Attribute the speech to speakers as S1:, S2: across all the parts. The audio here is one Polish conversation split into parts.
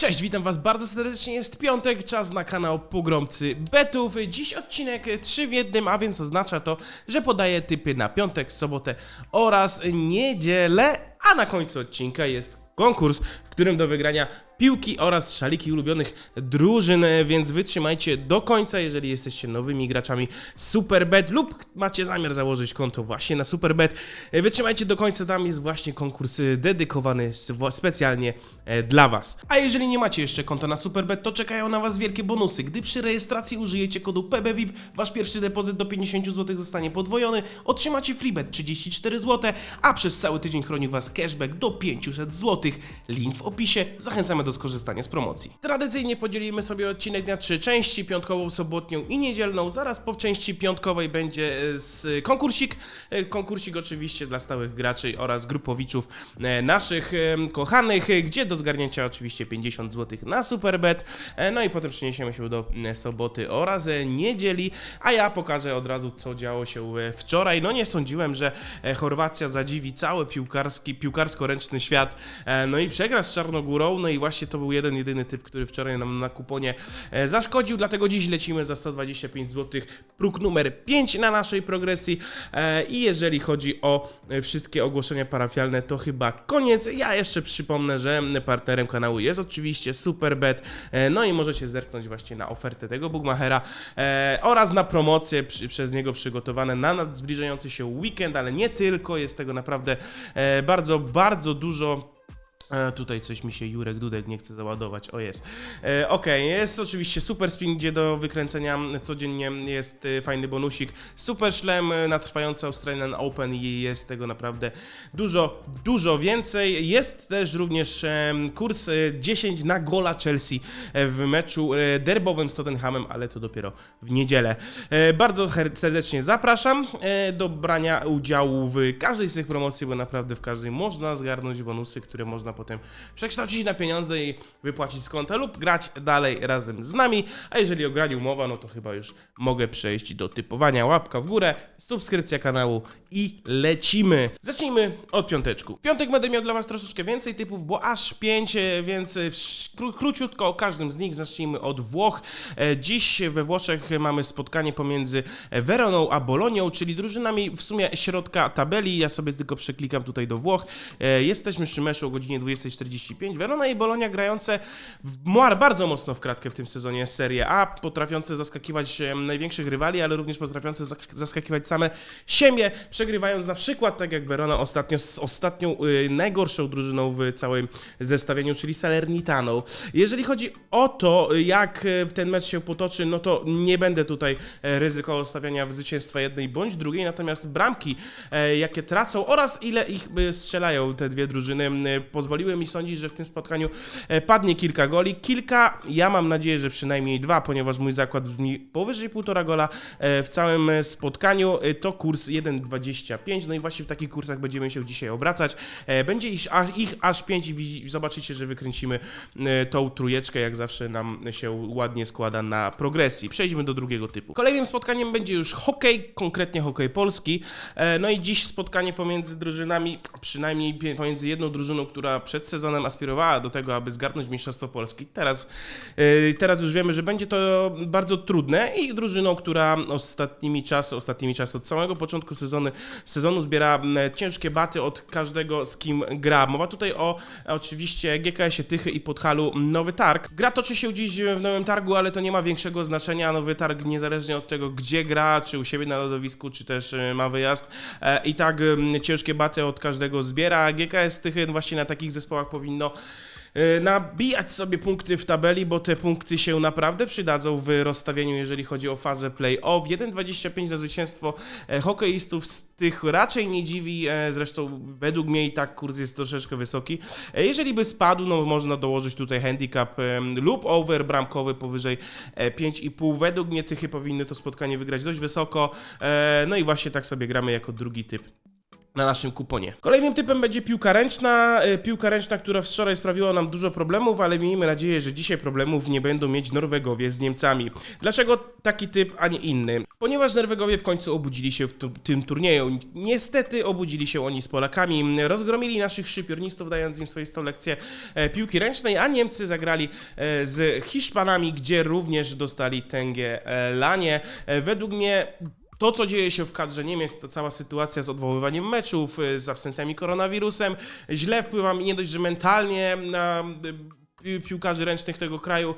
S1: Cześć, witam was bardzo serdecznie, jest piątek, czas na kanał Pogromcy Betów. Dziś odcinek 3 w jednym, a więc oznacza to, że podaję typy na piątek, sobotę oraz niedzielę, a na końcu odcinka jest konkurs, w którym do wygrania piłki oraz szaliki ulubionych drużyn, więc wytrzymajcie do końca, jeżeli jesteście nowymi graczami Superbet lub macie zamiar założyć konto właśnie na Superbet. Wytrzymajcie do końca, tam jest właśnie konkurs dedykowany swo- specjalnie e, dla Was. A jeżeli nie macie jeszcze konta na Superbet, to czekają na Was wielkie bonusy. Gdy przy rejestracji użyjecie kodu PBVIP, Wasz pierwszy depozyt do 50 zł zostanie podwojony, otrzymacie freebet 34 zł, a przez cały tydzień chroni Was cashback do 500 zł. Link w opisie. Zachęcamy do skorzystania z promocji. Tradycyjnie podzielimy sobie odcinek na trzy części, piątkową, sobotnią i niedzielną. Zaraz po części piątkowej będzie e, konkursik. E, Konkursik oczywiście dla stałych graczy oraz grupowiczów e, naszych kochanych, gdzie do zgarnięcia oczywiście 50 zł na Superbet. No i potem przeniesiemy się do soboty oraz niedzieli, a ja pokażę od razu co działo się wczoraj. No nie sądziłem, że Chorwacja zadziwi cały piłkarski, piłkarsko-ręczny świat, no i przegra z Czarnogórą, no i właśnie to był jeden, jedyny typ, który wczoraj nam na kuponie e, zaszkodził, dlatego dziś lecimy za 125 zł, próg numer 5 na naszej progresji e, i jeżeli chodzi o e, wszystkie ogłoszenia parafialne, to chyba koniec. Ja jeszcze przypomnę, że partnerem kanału jest oczywiście Superbet, no i możecie zerknąć właśnie na ofertę tego Bookmachera e, oraz na promocje przez niego przygotowane na zbliżający się weekend, ale nie tylko, jest tego naprawdę bardzo, bardzo dużo. E, tutaj coś mi się Jurek Dudek nie chce załadować. O jest. E, Okej, jest oczywiście super spin, gdzie do wykręcenia codziennie jest e, fajny bonusik. Super szlem e, na trwający Australian Open i jest tego naprawdę dużo, dużo więcej. Jest też również e, kurs e, 10 na gola Chelsea e, w meczu e, derbowym z Tottenhamem, ale to dopiero w niedzielę. E, Bardzo serdecznie zapraszam e, do brania udziału w każdej z tych promocji, bo naprawdę w każdej można zgarnąć bonusy, które można potem przekształcić na pieniądze i wypłacić z konta lub grać dalej razem z nami. A jeżeli o graniu mowa, no to chyba już mogę przejść do typowania. Łapka w górę, subskrypcja kanału i lecimy. Zacznijmy od piąteczku. W Piątek będę miał dla Was troszeczkę więcej typów, bo aż 5, więc e, w sz- kró- króciutko o każdym z nich. Zacznijmy od Włoch. E, Dziś we Włoszech mamy spotkanie pomiędzy Weroną a Bolonią, czyli drużynami w sumie środka tabeli. Ja sobie tylko przeklikam tutaj do Włoch. E, Jesteśmy przy meczu o godzinie 20.45. Werona i Bolonia grające bardzo mocno w kratkę w tym sezonie Serie A, potrafiące zaskakiwać największych rywali, ale również potrafiące zaskakiwać same siebie, przegrywając na przykład tak jak Verona ostatnio z ostatnią y, najgorszą drużyną w całym zestawieniu, czyli Salernitaną. Jeżeli chodzi o to, jak e, ten mecz się potoczy, no to nie będę tutaj e, ryzykował stawiania w zwycięstwa jednej bądź drugiej, natomiast bramki, e, jakie tracą oraz ile ich e, strzelają te dwie drużyny, m, pozwoliły mi sądzić, że w tym spotkaniu e, padnie kilka goli. Kilka, ja mam nadzieję, że przynajmniej dwa, ponieważ mój zakład brzmi powyżej półtora gola e, w całym e, spotkaniu. To kurs 1,25, no i właśnie w takich kursach będziemy się dzisiaj obracać. Będzie ich, ich aż 5 i zobaczycie, że wykręcimy tą trójeczkę, jak zawsze nam się ładnie składa na progresji. Przejdźmy do drugiego typu. Kolejnym spotkaniem będzie już hokej, konkretnie hokej polski. No i dziś spotkanie pomiędzy drużynami, przynajmniej pomiędzy jedną drużyną, która przed sezonem aspirowała do tego, aby zgarnąć Mistrzostwo Polski. Teraz, e, teraz już wiemy, że będzie to bardzo trudne i drużyną, która ostatnimi czasy, ostatnimi czasy od samego początku sezonu, sezonu zbiera ciężkie baty od każdego, z kim gra. Mowa tutaj o oczywiście GKS-ie Tychy i Podhalu Nowy Targ. Gra toczy się dziś w Nowym Targu, ale to nie ma większego znaczenia. Nowy Targ niezależnie od tego, gdzie gra, czy u siebie na lodowisku, czy też e, ma wyjazd. E, I tak ciężkie baty od każdego zbiera. GKS Tychy właśnie na takich zespołach powinno e, nabijać sobie punkty w tabeli, bo te punkty się naprawdę przydadzą w rozstawieniu, jeżeli chodzi o fazę play-off. 1,25 na zwycięstwo e, hokeistów z tych raczej nie dziwi, e, zresztą według mnie i tak kurs jest troszeczkę wysoki. Jeżeli by spadł, no można dołożyć tutaj handicap lub over bramkowy powyżej e, 5,5. Według mnie Tychy powinny to spotkanie wygrać dość wysoko, no i właśnie tak sobie gramy jako drugi typ na naszym kuponie. Kolejnym typem będzie piłka ręczna. E, Piłka ręczna, która wczoraj sprawiła nam dużo problemów, ale miejmy nadzieję, że dzisiaj problemów nie będą mieć Norwegowie z Niemcami. Dlaczego taki typ, a nie inny? Ponieważ Norwegowie w końcu obudzili się w tym turnieju. Niestety obudzili się oni z Polakami. Rozgromili naszych szypiornistów, dając im swoistą lekcję e, piłki ręcznej, a Niemcy zagrali e, z Hiszpanami, gdzie również dostali tęgie lanie. Według mnie to, co dzieje się w kadrze Niemiec, ta cała sytuacja z odwoływaniem meczów, y, z absencjami koronawirusem, źle wpływa nie dość, że mentalnie na y, piłkarzy ręcznych tego kraju,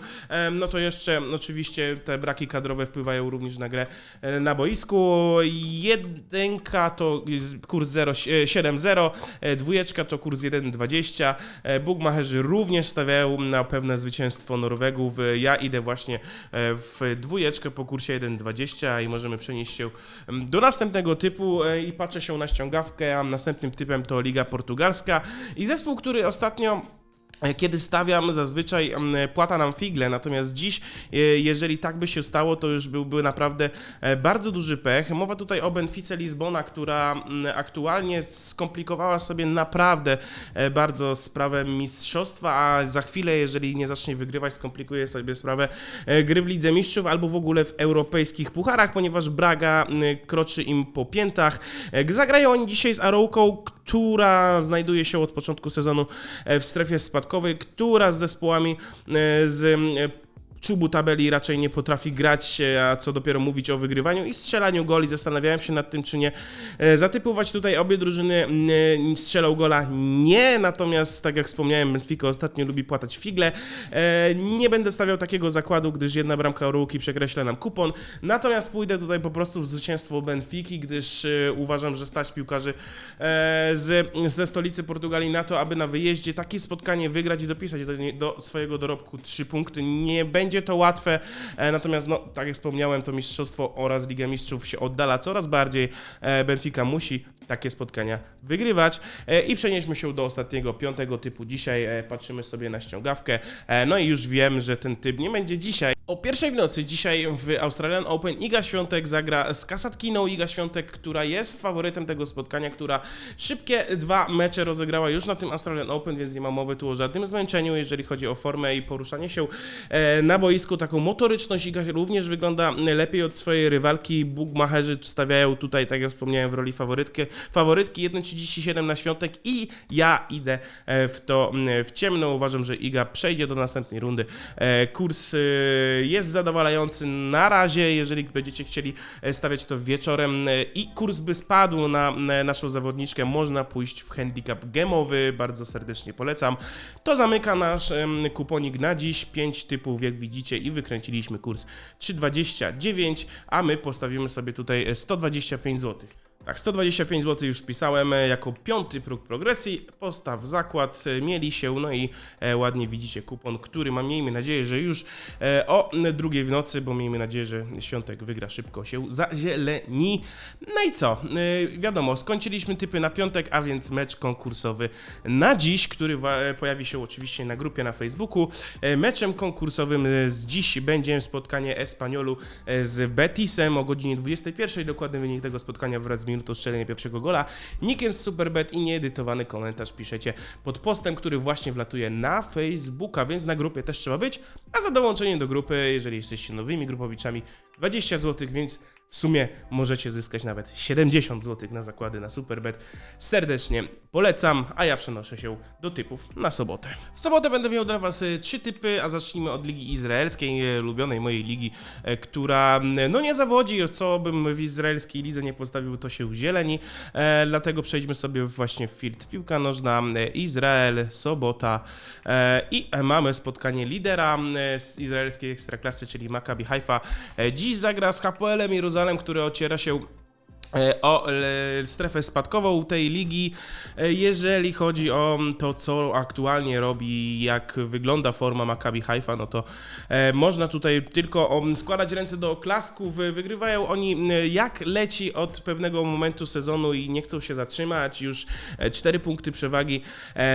S1: no to jeszcze oczywiście te braki kadrowe wpływają również na grę e, na boisku. Jedynka to kurs 0, e, 7-0, e, dwójeczka to kurs 1,20. E, Bugmacherzy również stawiają na pewne zwycięstwo Norwegów. Ja idę właśnie w dwójeczkę po kursie 1,20 i możemy przenieść się do następnego typu i patrzę się na ściągawkę, a następnym typem to Liga Portugalska i zespół, który ostatnio kiedy stawiam, zazwyczaj mm, płata nam figle, natomiast dziś, e, jeżeli tak by się stało, to już byłby naprawdę e, bardzo duży pech. Mowa tutaj o Benfice Lizbona, która mm, aktualnie skomplikowała sobie naprawdę e, bardzo sprawę mistrzostwa, a za chwilę, jeżeli nie zacznie wygrywać, skomplikuje sobie sprawę e, gry w Lidze Mistrzów albo w ogóle w europejskich pucharach, ponieważ Braga mm, kroczy im po piętach. E, Zagrają oni dzisiaj z Arouką, która znajduje się od początku sezonu e, w strefie spadkowej, która z zespołami e, z e, czubu tabeli raczej nie potrafi grać, a co dopiero mówić o wygrywaniu i strzelaniu goli. Zastanawiałem się nad tym, czy nie e, zatypować tutaj obie drużyny strzelał gola. Nie, natomiast tak jak wspomniałem, Benfica ostatnio lubi płatać figle. E, Nie będę stawiał takiego zakładu, gdyż jedna bramka Oruki przekreśla nam kupon. Natomiast pójdę tutaj po prostu w zwycięstwo Benfiki, gdyż e, uważam, że stać piłkarzy z, ze stolicy Portugalii na to, aby na wyjeździe takie spotkanie wygrać i dopisać do, do swojego dorobku trzy punkty. Nie będzie to łatwe, e, natomiast no, tak jak wspomniałem, to mistrzostwo oraz Liga Mistrzów się oddala coraz bardziej. E, Benfica musi takie spotkania wygrywać e, i przenieśmy się do ostatniego, piątego typu dzisiaj. E, patrzymy sobie na ściągawkę, e, no i już wiem, że ten typ nie będzie dzisiaj. O pierwszej w nocy dzisiaj w Australian Open Iga Świątek zagra z Kasatkiną. Iga Świątek, która jest faworytem tego spotkania, która szybkie dwa mecze rozegrała już na tym Australian Open, więc nie ma mowy tu o żadnym zmęczeniu, jeżeli chodzi o formę i poruszanie się na boisku. Taką motoryczność Iga również wygląda lepiej od swojej rywalki. Bugmacherzy stawiają tutaj, tak jak wspomniałem, w roli faworytkę, faworytki 1,37 na Świątek i ja idę e, w to w ciemno. Uważam, że Iga przejdzie do następnej rundy. E, Kurs e, jest zadowalający na razie, jeżeli będziecie chcieli stawiać to wieczorem i kurs by spadł na na naszą zawodniczkę, można pójść w handicap gameowy, bardzo serdecznie polecam. To zamyka nasz kuponik na dziś, 5 typów jak widzicie i wykręciliśmy kurs 3,29, a my postawimy sobie tutaj e, 125 zł. Tak, 125 zł już wpisałem e, jako piąty próg progresji. Postaw zakład, e, mieli się, no i e, ładnie widzicie kupon, który mam, miejmy nadzieję, że już o drugiej w nocy, bo miejmy nadzieję, że Świątek wygra szybko się zazieleni. No i co? Wiadomo, skończyliśmy typy na piątek, a więc mecz konkursowy na dziś, który pojawi się oczywiście na grupie na Facebooku. Meczem konkursowym z dziś będzie spotkanie Espaniolu z Betisem o godzinie 21. Dokładny wynik tego spotkania wraz z minutą strzelenia pierwszego gola. Nikiem z Superbet i nieedytowany komentarz piszecie pod postem, który właśnie wlatuje na Facebooka, więc na grupie też trzeba być. A za dołączenie do grupy, jeżeli jesteście nowymi grupowiczami, 20 zł, więc w sumie możecie zyskać nawet 70 zł na zakłady na Superbet. Serdecznie polecam, a ja przenoszę się do typów na sobotę. W sobotę będę miał dla Was e, trzy typy, a zacznijmy od Ligi Izraelskiej, e, ulubionej mojej ligi, e, która no nie zawodzi, co bym w izraelskiej lidze nie postawił, to się zieleni, e, dlatego przejdźmy sobie właśnie w field piłka nożna, Izrael, sobota e, i mamy spotkanie lidera z izraelskiej ekstraklasy, czyli Maccabi Haifa. E, dziś zagra z Hapoelem Jeruzalem, który ociera się E, o strefę spadkową tej ligi. E, jeżeli chodzi o to, co aktualnie robi, jak wygląda forma Maccabi Haifa, no to e, można tutaj tylko składać ręce do oklasków. Wygrywają oni jak leci od pewnego momentu sezonu i nie chcą się zatrzymać. Już 4 punkty przewagi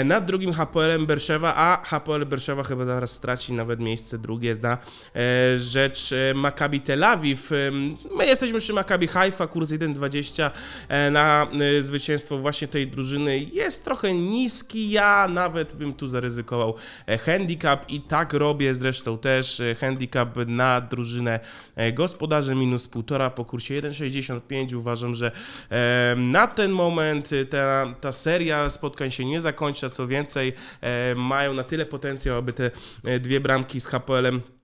S1: nad drugim HPL-em Berszewa, a HPL Berszewa chyba zaraz straci nawet miejsce drugie na rzecz Maccabi Tel Awiw. My jesteśmy przy Maccabi Haifa, kurs 1, 2 E, na e, zwycięstwo właśnie tej drużyny jest trochę niski. Ja nawet bym tu zaryzykował e, handicap i tak robię zresztą też handicap na drużynę gospodarzy minus 1,5 po kursie 1,65. Uważam, że na ten moment ta, ta seria spotkań się nie zakończy, co więcej mają na tyle potencjał, aby te dwie bramki z HPL-em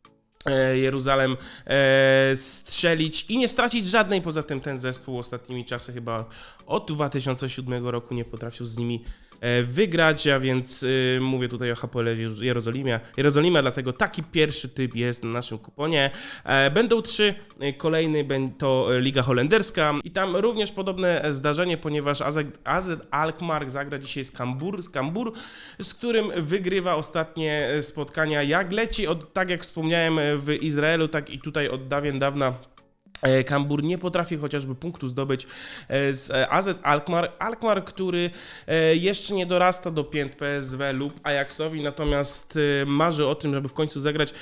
S1: Jeruzalem e, strzelić i nie stracić żadnej. Poza tym ten zespół ostatnimi czasy chyba od 2007 roku nie potrafił z nimi e, wygrać, a więc e, mówię tutaj o HPL Jerozolimia. Jerozolima, dlatego taki pierwszy typ jest na naszym kuponie. E, Będą trzy, e, kolejny to Liga Holenderska i tam również podobne zdarzenie, ponieważ AZ, Alkmaar zagra dzisiaj z Kambur, z Kambur, z którym wygrywa ostatnie spotkania. Jak leci, od, tak jak wspomniałem w Izraelu, tak i tutaj od dawien dawna E, Kambur nie potrafi chociażby punktu zdobyć e, z e, AZ Alkmaar. Alkmaar, który e, jeszcze nie dorasta do pięt PSW lub Ajaxowi, natomiast e, marzy o tym, żeby w końcu zagrać e,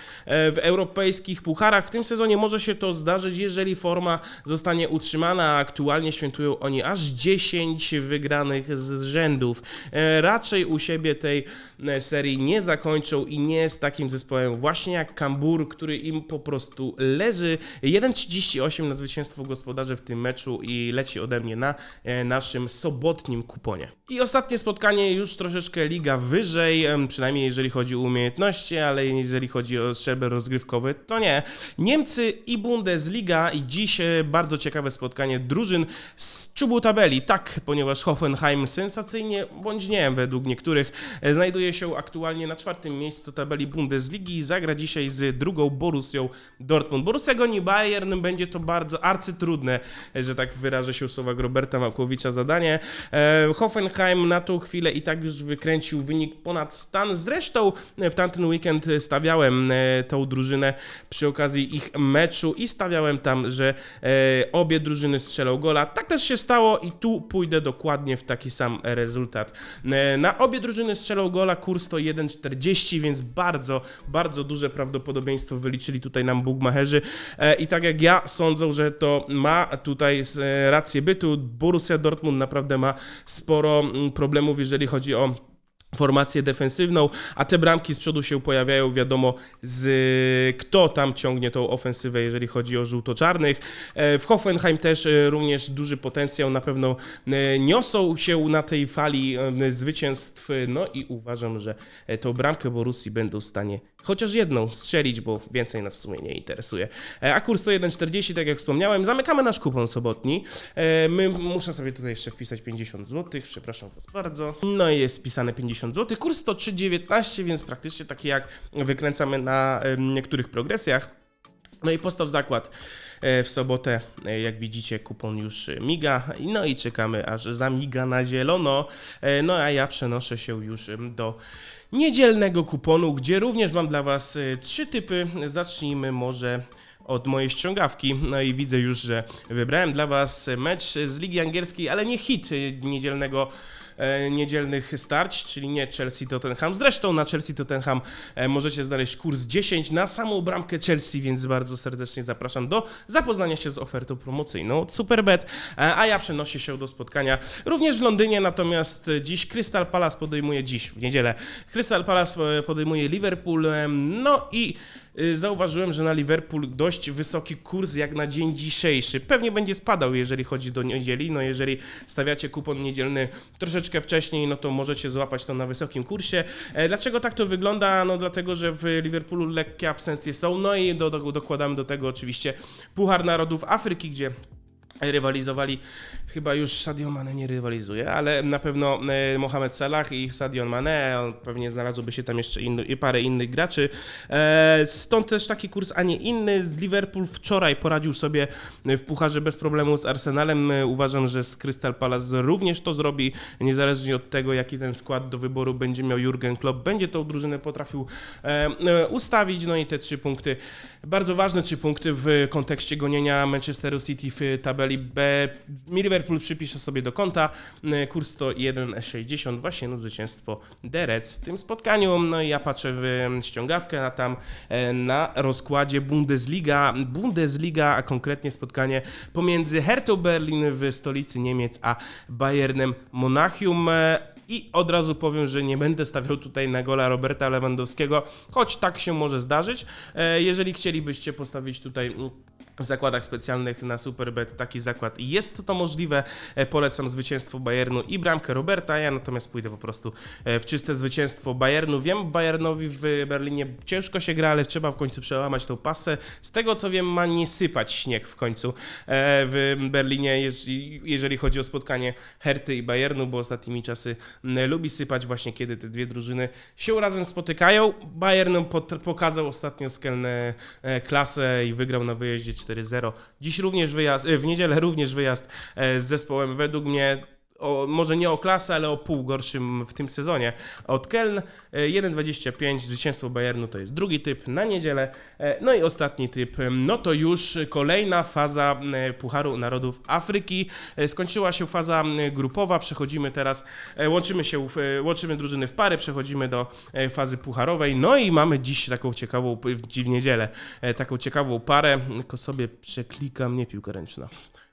S1: w europejskich pucharach. W tym sezonie może się to zdarzyć, jeżeli forma zostanie utrzymana. Aktualnie świętują oni aż 10 wygranych z rzędów. E, Raczej u siebie tej e, serii nie zakończą i nie jest takim zespołem właśnie jak Kambur, który im po prostu leży. 1,38 na zwycięstwo gospodarzy w tym meczu i leci ode mnie na e, naszym sobotnim kuponie. I ostatnie spotkanie już troszeczkę liga wyżej, przynajmniej jeżeli chodzi o umiejętności, ale jeżeli chodzi o szczebel rozgrywkowy, to nie. Niemcy i Bundesliga i dziś e, bardzo ciekawe spotkanie drużyn z czubu tabeli. Tak, ponieważ Hoffenheim sensacyjnie, bądź nie, według niektórych, e, znajduje się aktualnie na czwartym miejscu tabeli Bundesligi i zagra dzisiaj z drugą Borussią Dortmund. Borussia goni Bayern, będzie to bardzo arcytrudne, e, że tak wyrażę się słowach Roberta Makłowicza zadanie. E, Hoffenheim na tą chwilę i tak już wykręcił wynik ponad stan. Zresztą e, w tamten weekend stawiałem tą drużynę przy okazji ich meczu i stawiałem tam, że obie drużyny strzelą gola. Tak też się stało i tu pójdę dokładnie w taki sam rezultat. Na obie drużyny strzelą gola, kurs to 1,40, więc bardzo, bardzo duże prawdopodobieństwo wyliczyli tutaj nam bugmacherzy i tak jak ja sądzą, że to ma tutaj e, rację bytu. Borussia Dortmund naprawdę ma sporo mm, problemów, jeżeli chodzi o formację defensywną, a te bramki z przodu się pojawiają, wiadomo z kto tam ciągnie tą ofensywę, jeżeli chodzi o żółto-czarnych. E, W Hoffenheim też e, również duży potencjał, na pewno niosą się na tej fali zwycięstw, no i uważam, że tą bramkę Borussii będą w stanie chociaż jedną strzelić, bo więcej nas w sumie nie interesuje. E, A kurs to 1,40, tak jak wspomniałem. Zamykamy nasz kupon sobotni. E, My muszę sobie tutaj jeszcze wpisać 50 zł, przepraszam Was bardzo. No i jest wpisane 50 zł. Kurs to 3,19, więc praktycznie taki jak wykręcamy na niektórych progresjach. No i postaw zakład e, w sobotę, jak widzicie, kupon już miga, no i czekamy aż zamiga na zielono. No a ja przenoszę się już do niedzielnego kuponu, gdzie również mam dla Was e, trzy typy. Zacznijmy może od mojej ściągawki. No i widzę już, że wybrałem dla Was mecz z Ligi Angielskiej, ale nie hit e, niedzielnego niedzielnych starć, czyli nie Chelsea-Tottenham. Zresztą na Chelsea-Tottenham e, możecie znaleźć kurs 10 na samą bramkę Chelsea, więc bardzo serdecznie zapraszam do zapoznania się z ofertą promocyjną Superbet, e, a ja przenoszę się do spotkania również w Londynie, natomiast e, dziś Crystal Palace podejmuje, dziś w niedzielę, Crystal Palace e, podejmuje Liverpool, e, no i zauważyłem, że na Liverpool dość wysoki kurs jak na dzień dzisiejszy. Pewnie będzie spadał, jeżeli chodzi do niedzieli. No jeżeli stawiacie kupon niedzielny troszeczkę wcześniej, no to możecie złapać to na wysokim kursie. E, Dlaczego tak to wygląda? No dlatego, że w Liverpoolu lekkie absencje są. No i do, do, dokładamy do tego oczywiście Puchar Narodów Afryki, gdzie rywalizowali, chyba już Sadio Mane nie rywalizuje, ale na pewno e, Mohamed Salah i Sadio Mane, pewnie znalazłoby się tam jeszcze inny, parę innych graczy. E, stąd też taki kurs, a nie inny. Liverpool wczoraj poradził sobie w pucharze bez problemu z Arsenalem. E, Uważam, że z Crystal Palace również to zrobi, niezależnie od tego, jaki ten skład do wyboru będzie miał Jurgen Klopp. Będzie tą drużynę potrafił ustawić, no i te trzy punkty, bardzo ważne trzy punkty w kontekście gonienia Manchesteru City w tabeli B... Liverpool przypisze sobie do konta. E, Kurs to 1,60 właśnie na zwycięstwo The Reds w tym spotkaniu. No i ja patrzę w ściągawkę na tam e, na rozkładzie Bundesliga. Bundesliga, a konkretnie spotkanie pomiędzy Hertha Berlin w stolicy Niemiec, a Bayernem Monachium. E, I od razu powiem, że nie będę stawiał tutaj na gola Roberta Lewandowskiego, choć tak się może zdarzyć. E, Jeżeli chcielibyście postawić tutaj mm, zakładach specjalnych na Superbet taki zakład jest to możliwe, e, polecam zwycięstwo Bayernu i bramkę Roberta, ja natomiast pójdę po prostu e, w czyste zwycięstwo Bayernu. Wiem, Bayernowi w Berlinie ciężko się gra, ale trzeba w końcu przełamać tą pasę. Z tego co wiem, ma nie sypać śnieg w końcu e, w Berlinie, jeżeli, chodzi o spotkanie Herty i Bayernu, bo ostatnimi czasy lubi sypać właśnie kiedy te dwie drużyny się razem spotykają. Bayern pokazał ostatnio skelne klasę i wygrał na wyjeździe 4-0. Dziś również wyjazd, e, w niedzielę również wyjazd e, z zespołem według mnie o, może nie o klasę, ale o pół gorszym w tym sezonie od Keln. E, 1,25 zwycięstwo Bayernu to jest drugi typ na niedzielę. E, No i ostatni typ, e, no to już kolejna faza e, Pucharu Narodów Afryki. E, Skończyła się faza grupowa, przechodzimy teraz, e, łączymy się, e, łączymy drużyny w pary, przechodzimy do e, fazy pucharowej. No i mamy dziś taką ciekawą, w niedzielę, e, taką ciekawą parę, tylko sobie przeklikam, nie piłka ręczna.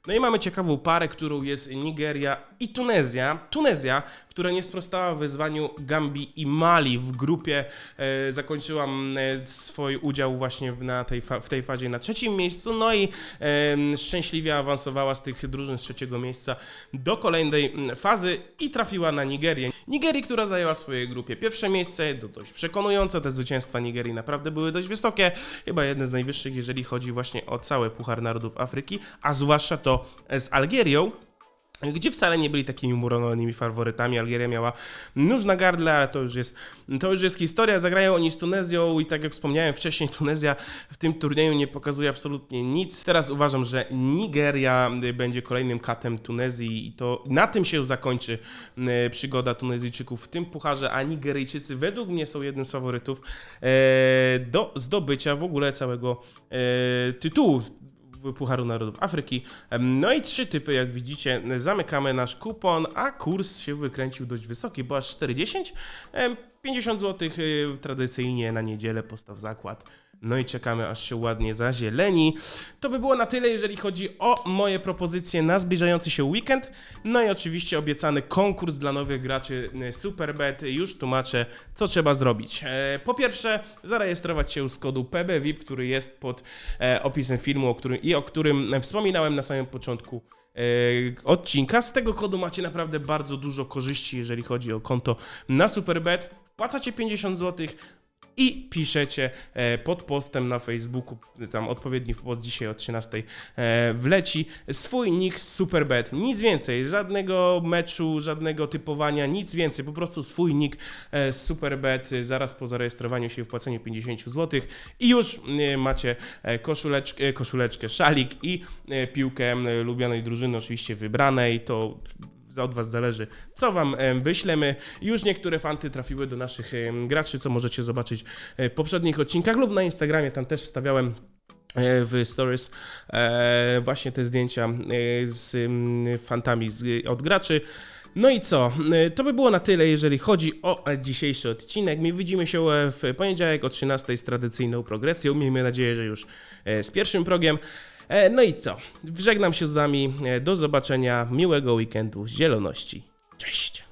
S1: No i mamy ciekawą parę, którą jest Nigeria i Tunezja. Tunezja, która nie sprostała wyzwaniu Gambii i Mali w grupie, e, zakończyła m, e, swój udział właśnie w, na tej w tej fazie na trzecim miejscu, no i e, szczęśliwie awansowała z tych drużyn z trzeciego miejsca do kolejnej fazy i trafiła na Nigerię. Nigerii, która zajęła w swojej grupie pierwsze miejsce, to dość przekonująco, te zwycięstwa Nigerii naprawdę były dość wysokie, chyba jedne z najwyższych, jeżeli chodzi właśnie o cały Puchar Narodów Afryki, a zwłaszcza to z Algierią, gdzie wcale nie byli takimi murowanymi faworytami. Algieria miała nóż na gardle, ale to już, jest, to już jest historia. Zagrają oni z Tunezją i tak jak wspomniałem wcześniej, Tunezja w tym turnieju nie pokazuje absolutnie nic. Teraz uważam, że Nigeria będzie kolejnym katem Tunezji i to na tym się zakończy e, przygoda Tunezyjczyków w tym pucharze, a Nigeryjczycy według mnie są jednym z faworytów e, do zdobycia w ogóle całego e, tytułu Pucharu Narodów Afryki. No i trzy typy, jak widzicie, zamykamy nasz kupon, a kurs się wykręcił dość wysoki, bo aż 4,10. Em, 50 zł tradycyjnie na niedzielę postaw zakład. No i czekamy, aż się ładnie zazieleni. To by było na tyle, jeżeli chodzi o moje propozycje na zbliżający się weekend. No i oczywiście obiecany konkurs dla nowych graczy y, Superbet. Już tłumaczę, co trzeba zrobić. E, Po pierwsze, zarejestrować się z kodu PBVIP, który jest pod e, opisem filmu o którym, i o którym wspominałem na samym początku e, odcinka. Z tego kodu macie naprawdę bardzo dużo korzyści, jeżeli chodzi o konto na Superbet. Wpłacacie 50 zł i piszecie e, pod postem na Facebooku, tam odpowiedni post dzisiaj o 13 e, wleci, swój nick z Superbet. Nic więcej, żadnego meczu, żadnego typowania, nic więcej, po prostu swój nick e, z Superbet zaraz po zarejestrowaniu się i wpłaceniu 50 zł i już macie koszuleczkę, koszuleczkę, szalik i piłkę ulubionej drużyny, oczywiście wybranej, to od Was zależy, co Wam em, wyślemy. Już niektóre fanty trafiły do naszych graczy, co możecie zobaczyć e, w poprzednich odcinkach lub na Instagramie, tam też wstawiałem e, w stories e, właśnie te zdjęcia z fantami od graczy. No i co? To by było na tyle, jeżeli chodzi o dzisiejszy odcinek. My widzimy się w poniedziałek o 13 z tradycyjną progresją. Miejmy nadzieję, że już z pierwszym progiem. E, No i co? Żegnam się z Wami. E, Do zobaczenia. Miłego weekendu zieloności. Cześć!